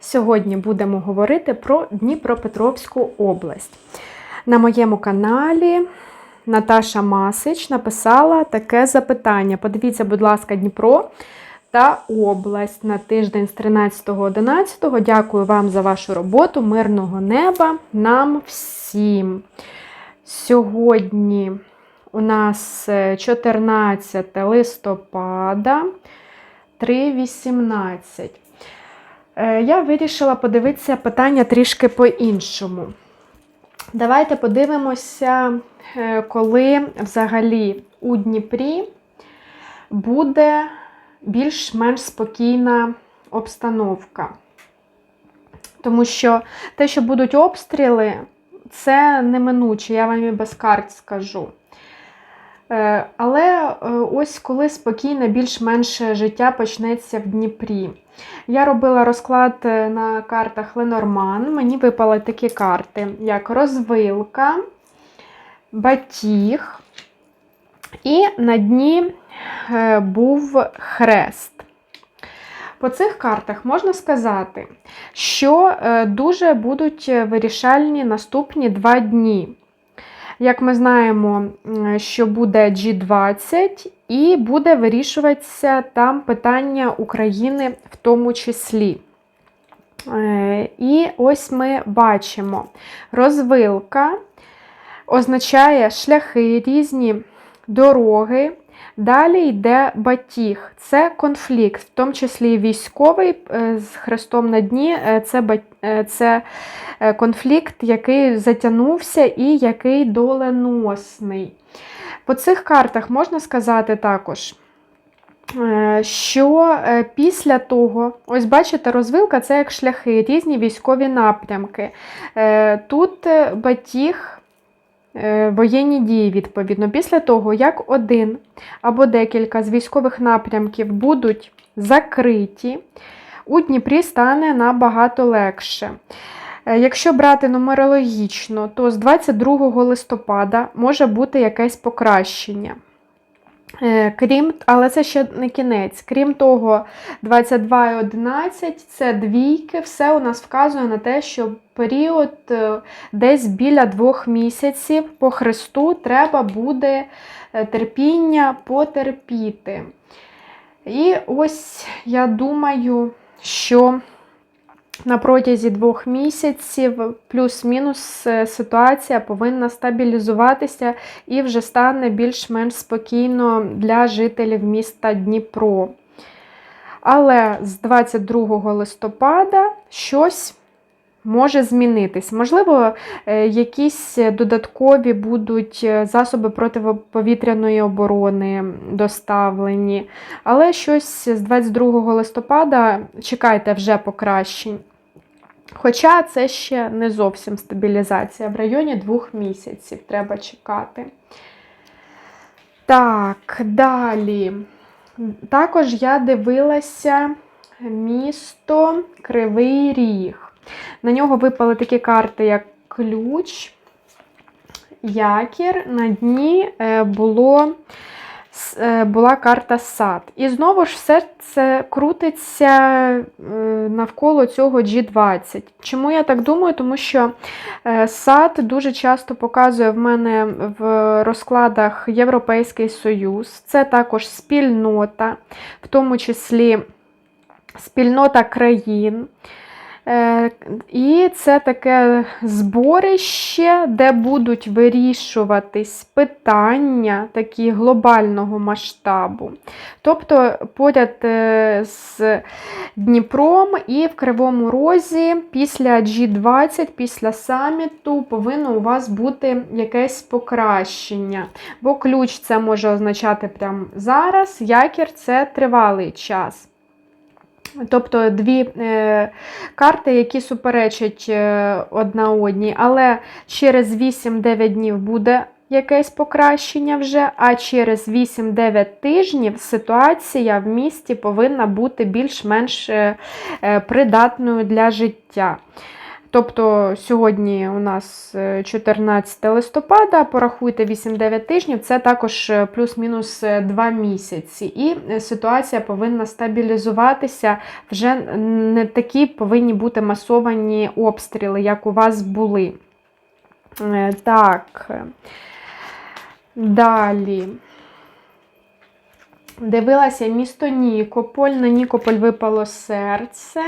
Сьогодні будемо говорити про Дніпропетровську область. На моєму каналі Наташа Масич написала таке запитання. Подивіться, будь ласка, Дніпро та область на тиждень з 13.11. Дякую вам за вашу роботу. Мирного неба нам всім. Сьогодні у нас е, 14 листопада 3.18. Е, Я вирішила подивитися питання трішки по-іншому. Давайте подивимося, е, коли взагалі у Дніпрі буде більш-менш спокійна обстановка. Тому що те, що будуть обстріли, це неминуче, я вам і без карт скажу. Е, Але ось коли спокійне, більш-менш життя почнеться в Дніпрі. Я робила розклад е, на картах Ленорман. Мені випали такі карти, як розвилка, батіг, і на дні е, був хрест. По цих картах можна сказати, що е, дуже будуть вирішальні наступні два дні. Як ми знаємо, що буде G20 і буде вирішуватися там питання України в тому числі. Е, І ось ми бачимо, розвилка означає шляхи, різні дороги. Далі йде батіг, це конфлікт, в тому числі військовий е, з хрестом на дні. е, Це, це конфлікт, який затягнувся і який доленосний. По цих картах можна сказати також, е, що е, після того, ось бачите, розвилка це як шляхи, різні військові напрямки. Е, Тут батіг. Воєнні дії, відповідно, після того, як один або декілька з військових напрямків будуть закриті, у Дніпрі стане набагато легше. Е, Якщо брати нумерологічно, то з 22 листопада може бути якесь покращення. Е, Крім, але це ще не кінець. Крім того, 22 і 11 це двійки, все у нас вказує на те, що період е, десь біля двох місяців по Христу треба буде терпіння потерпіти. І ось я думаю, що на протязі двох місяців плюс-мінус е, ситуація повинна стабілізуватися і вже стане більш-менш спокійно для жителів міста Дніпро. Але з 22 листопада щось може змінитись. Можливо, е, якісь додаткові будуть е, засоби протиповітряної оборони доставлені. Але щось з 22 листопада чекайте вже покращень. Хоча це ще не зовсім стабілізація. В районі двох місяців треба чекати. Так, далі. Також я дивилася місто Кривий Ріг. На нього випали такі карти, як ключ, якір. На дні е, було, була карта сад. І знову ж все це крутиться е, навколо цього G20. Чому я так думаю? Тому що е, сад дуже часто показує в мене в розкладах Європейський Союз. Це також спільнота, в тому числі спільнота країн. Е, І це таке зборище, де будуть вирішуватись питання такі глобального масштабу. Тобто поряд е, з Дніпром і в Кривому Розі після G20, після саміту повинно у вас бути якесь покращення. Бо ключ це може означати прямо зараз, якір це тривалий час. Тобто дві е, карти, які суперечать е, одна одній, але через 8-9 днів буде якесь покращення вже, а через 8-9 тижнів ситуація в місті повинна бути більш-менш е, е, придатною для життя. Тобто сьогодні у нас е, 14 листопада, порахуйте 8-9 тижнів, це також е, плюс-мінус 2 місяці. І е, ситуація повинна стабілізуватися. Вже не такі повинні бути масовані обстріли, як у вас були. Е, Так. Далі. Дивилася місто Нікополь. На Нікополь випало серце.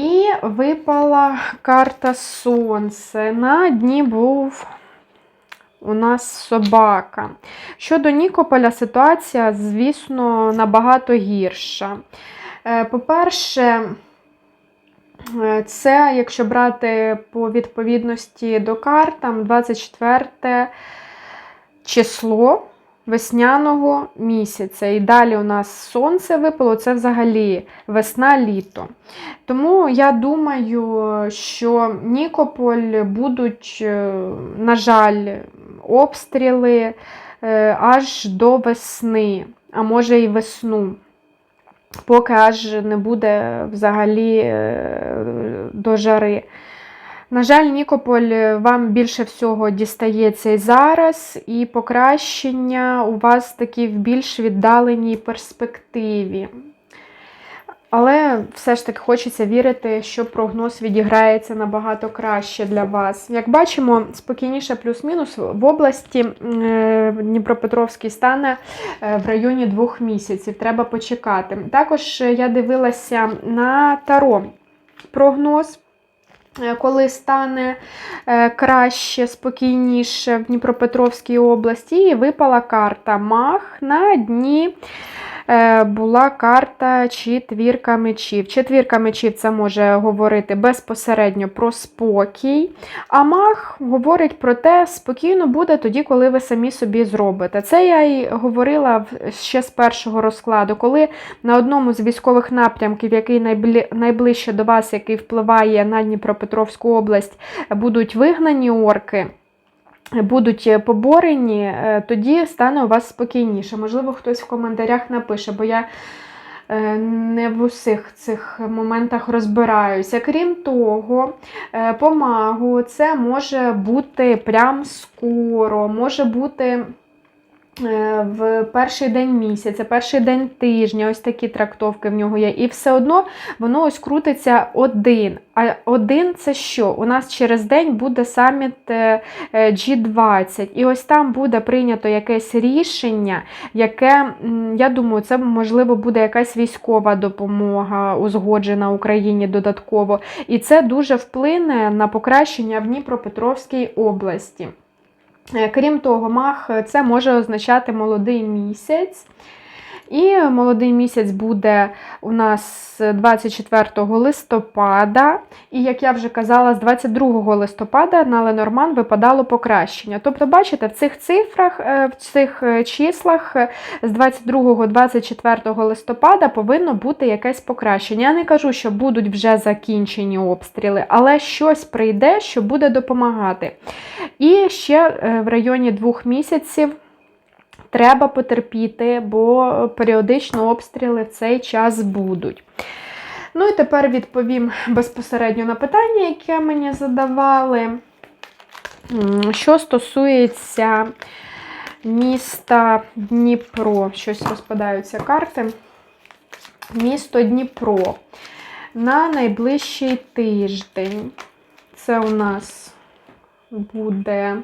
І випала карта Сонце. На дні був у нас собака. Щодо Нікополя, ситуація, звісно, набагато гірша. Е, По-перше, це, якщо брати по відповідності до карт, там 24 число весняного місяця. І далі у нас сонце випало, це взагалі весна-літо. Тому я думаю, що Нікополь будуть, е, на жаль, обстріли е, аж до весни, а може і весну. Поки аж не буде взагалі е, до жари. На жаль, Нікополь вам більше всього дістається і зараз, і покращення у вас такі в більш віддаленій перспективі. Але все ж таки хочеться вірити, що прогноз відіграється набагато краще для вас. Як бачимо, спокійніше плюс-мінус в області е, Дніпропетровській стане е, в районі двох місяців. Треба почекати. Також я дивилася на таро прогноз. Е, Коли стане е, краще, спокійніше в Дніпропетровській області, і випала карта Мах на дні була карта четвірка мечів. Четвірка мечів це може говорити безпосередньо про спокій, а мах говорить про те, спокійно буде тоді, коли ви самі собі зробите. Це я й говорила ще з першого розкладу, коли на одному з військових напрямків, який найближче до вас, який впливає на Дніпропетровську область, будуть вигнані орки. Будуть поборені, е, тоді стане у вас спокійніше. Можливо, хтось в коментарях напише, бо я е, не в усіх цих моментах розбираюся. Крім того, помагу це може бути прям скоро, може бути е, в перший день місяця, перший день тижня, ось такі трактовки в нього є. І все одно воно ось крутиться один. А один це що? У нас через день буде саміт е, е, G20. І ось там буде прийнято якесь рішення, яке, я думаю, це можливо буде якась військова допомога узгоджена Україні додатково. І це дуже вплине на покращення в Дніпропетровській області. Е, Крім того, мах е, це може означати молодий місяць. І молодий місяць буде у нас 24 листопада. І, як я вже казала, з 22 листопада на Ленорман випадало покращення. Тобто, бачите, в цих цифрах, е, в цих е, числах е, з 22-24 листопада повинно бути якесь покращення. Я не кажу, що будуть вже закінчені обстріли, але щось прийде, що буде допомагати. І ще в районі двох місяців. Треба потерпіти, бо періодично обстріли в цей час будуть. Ну і тепер відповім безпосередньо на питання, яке мені задавали. Що стосується міста Дніпро, щось розпадаються карти. Місто Дніпро на найближчий тиждень. Це у нас буде.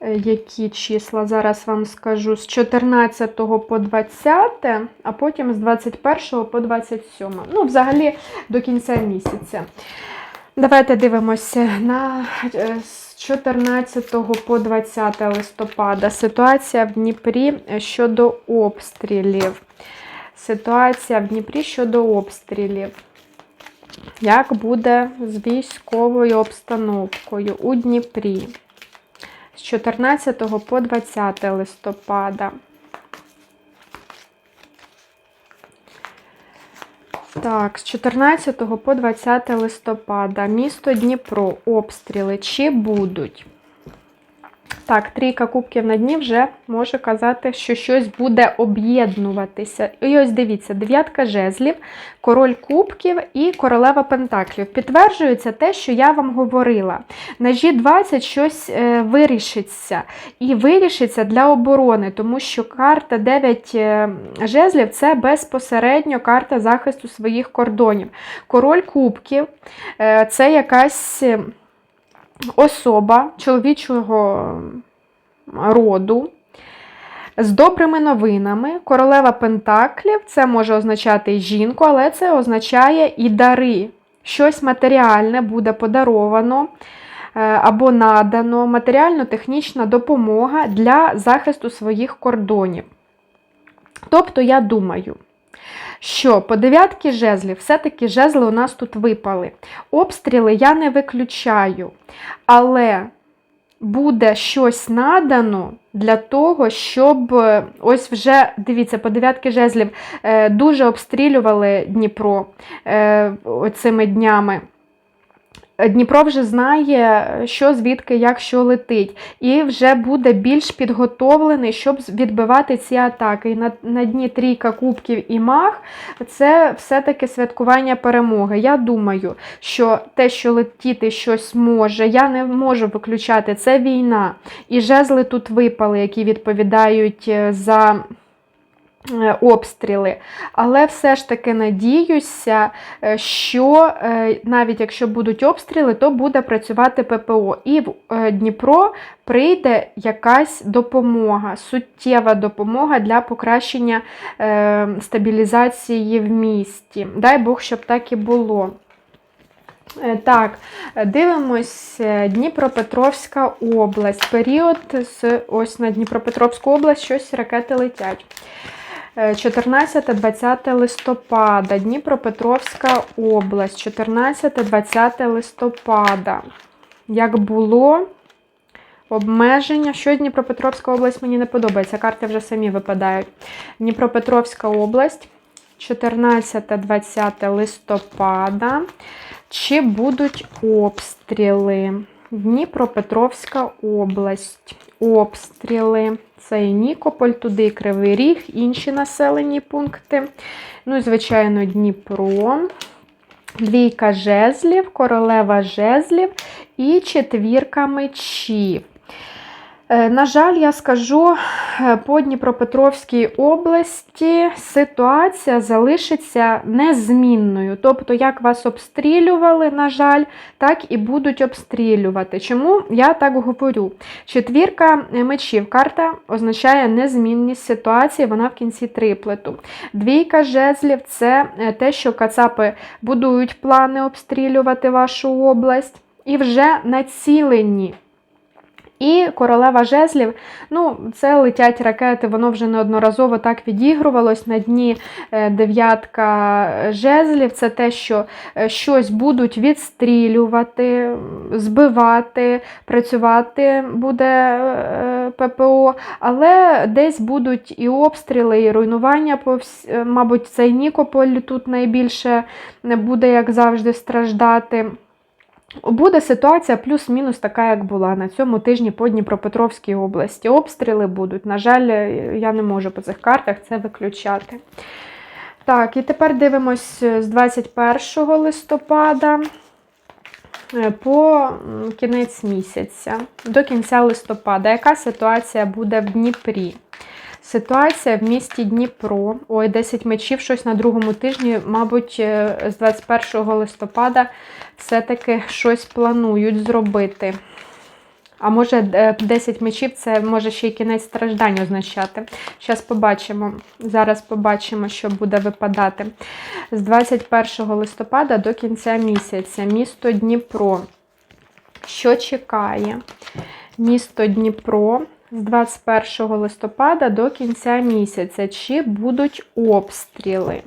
Е, Які числа? Зараз вам скажу з 14 по 20, а потім з 21 по 27. Ну, взагалі до кінця місяця. Давайте дивимося на е, з 14 по 20 листопада. Ситуація в Дніпрі щодо обстрілів. Ситуація в Дніпрі щодо обстрілів. Як буде з військовою обстановкою у Дніпрі? З 14 по 20 листопада. Так, з 14 по 20 листопада. Місто Дніпро. Обстріли чи будуть? Так, трійка кубків на дні вже може казати, що щось буде об'єднуватися. І ось дивіться, дев'ятка жезлів, король кубків і королева пентаклів. Підтверджується те, що я вам говорила. На G20 щось е, вирішиться. І вирішиться для оборони, тому що карта 9 е, жезлів це безпосередньо карта захисту своїх кордонів. Король кубків е, це якась. Особа чоловічого роду з добрими новинами. Королева Пентаклів це може означати жінку, але це означає і дари. Щось матеріальне буде подаровано е, або надано, матеріально-технічна допомога для захисту своїх кордонів. Тобто, я думаю, що по дев'ятки жезлів, все-таки жезли у нас тут випали. Обстріли я не виключаю, але буде щось надано для того, щоб е, ось вже, дивіться, по дев'ятки жезлів е, дуже обстрілювали Дніпро е, цими днями. Дніпро вже знає, що звідки, як що летить, і вже буде більш підготовлений, щоб відбивати ці атаки. І на, на дні трійка кубків і маг це все-таки святкування перемоги. Я думаю, що те, що летіти щось може, я не можу виключати. Це війна. І жезли тут випали, які відповідають е, за. Е, Обстріли, але все ж таки надіюся, е, що е, навіть якщо будуть обстріли, то буде працювати ППО. І в Дніпро прийде якась допомога, суттєва допомога для покращення стабілізації в місті. Дай Бог, щоб так і було. Так, дивимось е, Дніпропетровська область. Період з ось на Дніпропетровську область щось ракети летять. Е, 14-20 листопада, Дніпропетровська область, 14-20 листопада. Як було обмеження, що Дніпропетровська область мені не подобається, карти вже самі випадають. Дніпропетровська область, 14-20 листопада. Чи будуть обстріли? Дніпропетровська область. Обстріли. Це і Нікополь, туди Кривий Ріг, інші населені пункти. Ну і, звичайно, Дніпро. Двійка жезлів, королева жезлів і четвірка мечів. Е, На жаль, я скажу, е, по Дніпропетровській області ситуація залишиться незмінною. Тобто, як вас обстрілювали, на жаль, так і будуть обстрілювати. Чому я так говорю? Четвірка мечів. Карта означає незмінність ситуації, вона в кінці триплету. Двійка жезлів це е, те, що кацапи будують плани обстрілювати вашу область і вже націлені. І королева жезлів, ну, це летять ракети, воно вже неодноразово так відігрувалось. На дні е, дев'ятка жезлів це те, що е, щось будуть відстрілювати, збивати, працювати буде е, ППО, але десь будуть і обстріли, і руйнування, мабуть, цей Нікополь тут найбільше буде, як завжди, страждати. Буде ситуація плюс-мінус така, як була на цьому тижні по Дніпропетровській області. Обстріли будуть. На жаль, я не можу по цих картах це виключати. Так, і тепер дивимось з 21 листопада е, по кінець місяця, до кінця листопада. Яка ситуація буде в Дніпрі? Ситуація в місті Дніпро. Ой, 10 мечів, щось на другому тижні, мабуть, е, з 21 листопада все-таки щось планують зробити. А може, е, 10 мечів це може ще й кінець страждань означати. Зараз побачимо. Зараз побачимо, що буде випадати. З 21 листопада до кінця місяця. Місто Дніпро. Що чекає? Місто Дніпро з 21 листопада до кінця місяця. Чи будуть обстріли?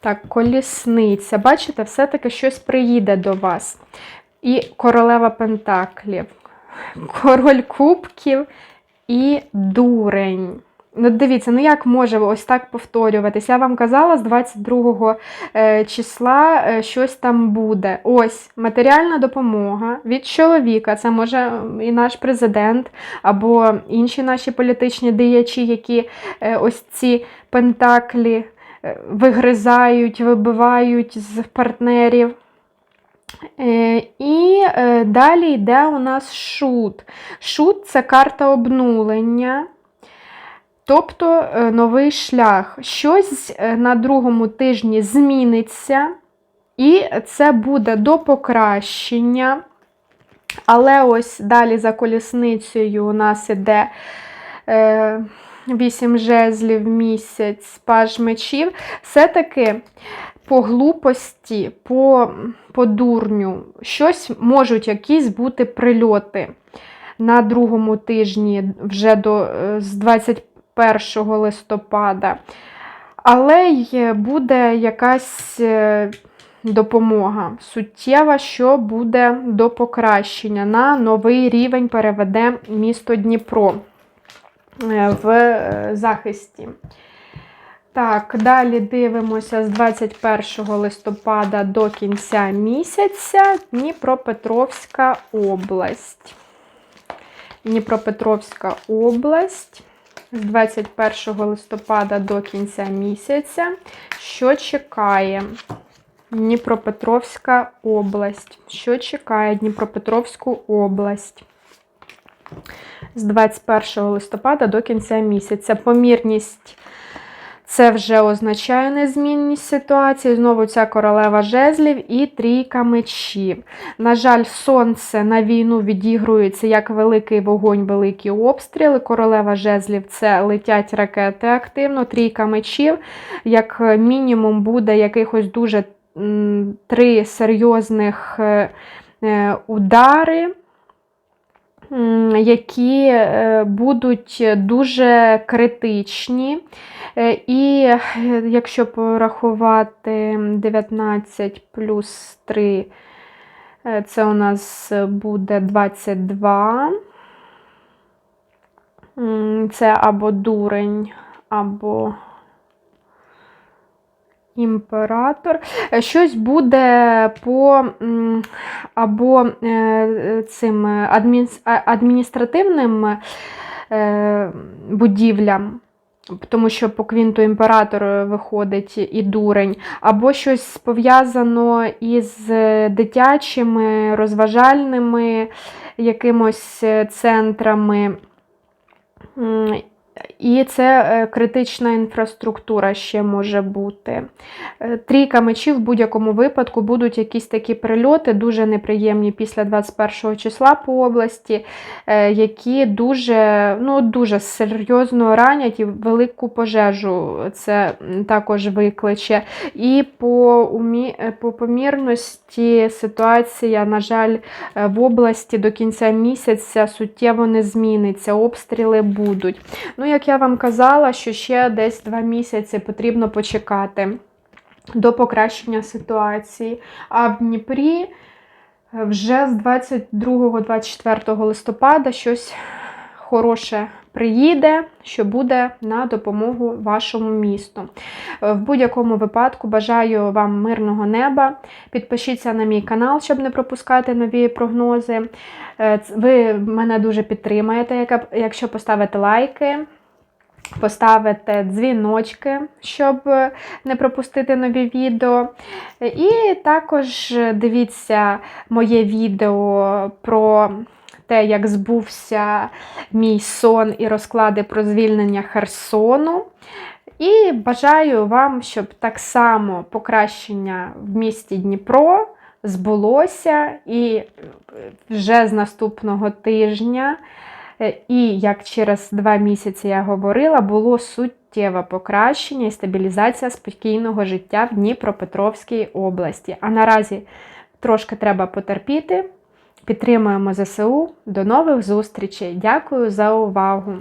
Так, колісниця. Бачите, все-таки щось приїде до вас. І королева Пентаклів, король кубків і дурень. Ну, дивіться, ну як може ось так повторюватись? Я вам казала, з 22 е, числа е, щось там буде. Ось матеріальна допомога від чоловіка. Це може і наш президент, або інші наші політичні діячі, які е, ось ці пентаклі вигризають, вибивають з партнерів. І далі йде у нас шут. Шут це карта обнулення. Тобто е, новий шлях. Щось е, на другому тижні зміниться, і це буде до покращення. Але ось далі за колісницею у нас іде. Е, 8 жезлів місяць, паж мечів. Все-таки по глупості, по по дурню, щось можуть якісь бути прильоти на другому тижні вже до, з 20 1 листопада, але й буде якась е, допомога суттєва, що буде до покращення на новий рівень переведе місто Дніпро е, в е, захисті. Так, далі дивимося з 21 листопада до кінця місяця Дніпропетровська область. Дніпропетровська область з 21 листопада до кінця місяця. Що чекає? Дніпропетровська область. Що чекає Дніпропетровську область? З 21 листопада до кінця місяця. Помірність це вже означає незмінність ситуації. Знову ця королева жезлів і трійка мечів. На жаль, сонце на війну відігрується як великий вогонь, великі обстріли. Королева жезлів це летять ракети активно, трійка мечів, як мінімум, буде якихось дуже три серйозних е, е, удари які е, будуть дуже критичні. Е, І якщо порахувати 19 плюс 3, е, це у нас буде 22. М, Це або дурень, або імператор. Е, Щось буде по або е, цим адмінс- адміністративним е, будівлям. Тому що по квінту імператор виходить і дурень, або щось пов'язано із дитячими, розважальними якимось центрами. І це е, критична інфраструктура ще може бути. Е, Трійка мечів в будь-якому випадку будуть якісь такі прильоти, дуже неприємні після 21 числа по області, е, які дуже, ну, дуже серйозно ранять і велику пожежу це також викличе. І по, умі... по помірності ситуація, на жаль, в області до кінця місяця суттєво не зміниться, обстріли будуть. Ну, як я вам казала, що ще десь два місяці потрібно почекати до покращення ситуації. А в Дніпрі е, вже з 22-24 листопада щось хороше приїде, що буде на допомогу вашому місту. Е, В будь-якому випадку бажаю вам мирного неба. Підпишіться на мій канал, щоб не пропускати нові прогнози. Е, Ви мене дуже підтримаєте, якщо поставите лайки. Поставите дзвіночки, щоб е, не пропустити нові відео. І також дивіться моє відео про те, як збувся мій сон і розклади про звільнення Херсону. І бажаю вам, щоб так само покращення в місті Дніпро збулося і е, вже з наступного тижня. Е, І як через два місяці я говорила, було суттєве покращення і стабілізація спокійного життя в Дніпропетровській області. А наразі трошки треба потерпіти. Підтримуємо ЗСУ. До нових зустрічей. Дякую за увагу!